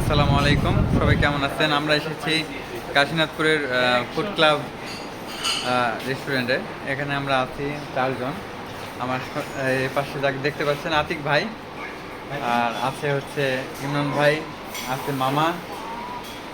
আসসালামু আলাইকুম। সবাই কেমন আছেন? আমরা এসেছি কাশীনাথপুরের ফুড ক্লাব রেস্টুরেন্টে এখানে আমরা আছি চারজন। আমার পাশে যাকে, দেখতে পাচ্ছেন আতিক ভাই, আর আছে হচ্ছে ইমরান ভাই, আছে মামা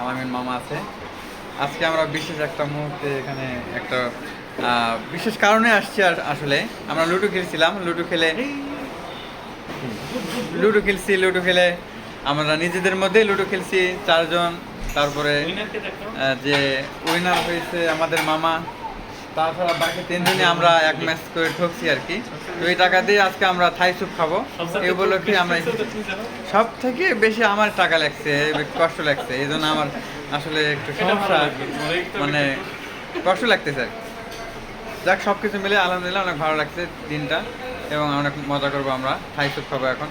আলামিন মামা আছে। আজকে আমরা বিশেষ একটা মুহূর্তে এখানে একটা বিশেষ কারণে আসছি আর আসলে। আমরা লুডো খেলছিলাম, লুডো খেলে, লুডো খেলছি, লুডো খেলে আমরা নিজেদের মধ্যে লুডো খেলছি চারজন। তারপরে যে উইনার হয়েছে আমাদের মামা তাছাড়া বাকি তিনজনই আমরা এক ম্যাচ করে ঠকছি আর কি। তো এই টাকা দিয়ে আজকে আমরা থাই স্যুপ খাব। এই উপলক্ষে আমরা সব থেকে বেশি আমার টাকা লাগছে কষ্ট লাগছে এই জন্য আমার আসলে একটু সমস্যা মানে কষ্ট লাগতেছে আর। যাক সব কিছু মিলে আলহামদুলিল্লাহ অনেক ভালো লাগছে দিনটা এবং অনেক মজা করব আমরা থাই স্যুপ খাব এখন।